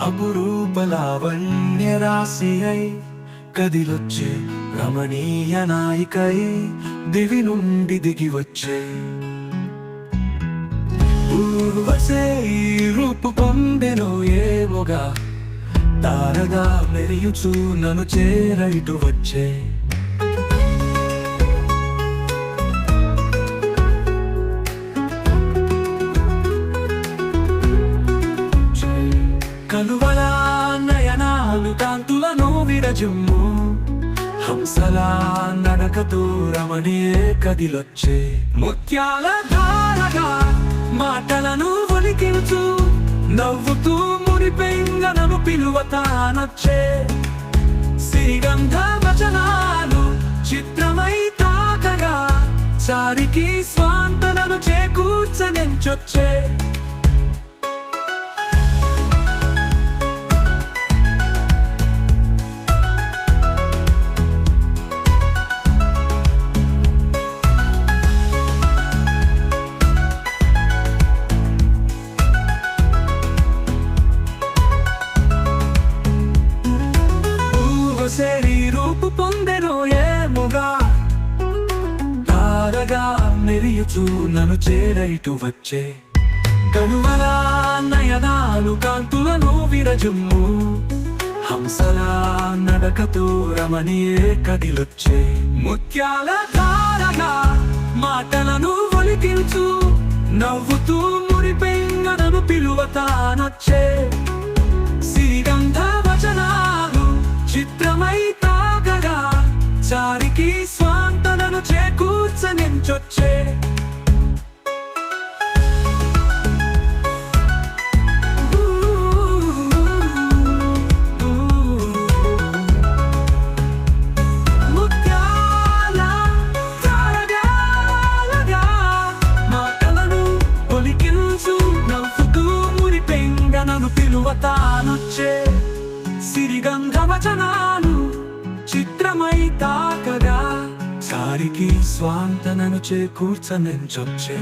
అపురూప లావణ్య రాశి అయి కదిలొచ్చే రమణీయ నాయికై దివి నుండి దిగి వచ్చే. ఊర్వశే రూపు పొందెను ఏమోగా తారగా మెరియుచు నన్ను చేరైటు వచ్చే. కాంతులను హంసలా నడకతో కదిలొచ్చే. ముత్యాల ధారగా మాటలను ఒలికించు. నవ్వుతూ మురిపెంగనను పిలువతానొచ్చే శ్రీగంధ వచనాలు చిత్రమై తాకగా. చారికి స్వాంతనను చేకూర్చనెంచొచ్చే మెరియుచు నన్ను చేరైటు వచ్చే. కనువల నయనాలు కాంతులను విరజుమ్ము. హంసలా నడకతో రమణియే కదిలొచ్చే. ముత్యాల తారగా మాటలను ఒలికించు. నవ్వుతూ మురిపెంగనను పిలువతానొచ్చే. సిరిగంధ వచనాలు చిత్రమై తాగగా చారికి స్వాంతనను చేకూర్చనించొచ్చే. ముత్యాల మాటలను నవ్వుతూ పిలువతానొచ్చే. సిరిగంధ వచనాలు చిత్రమై తాకగా వారికి స్వాంతనను చేకూర్చనని చేకూర్చనెంచొచ్చే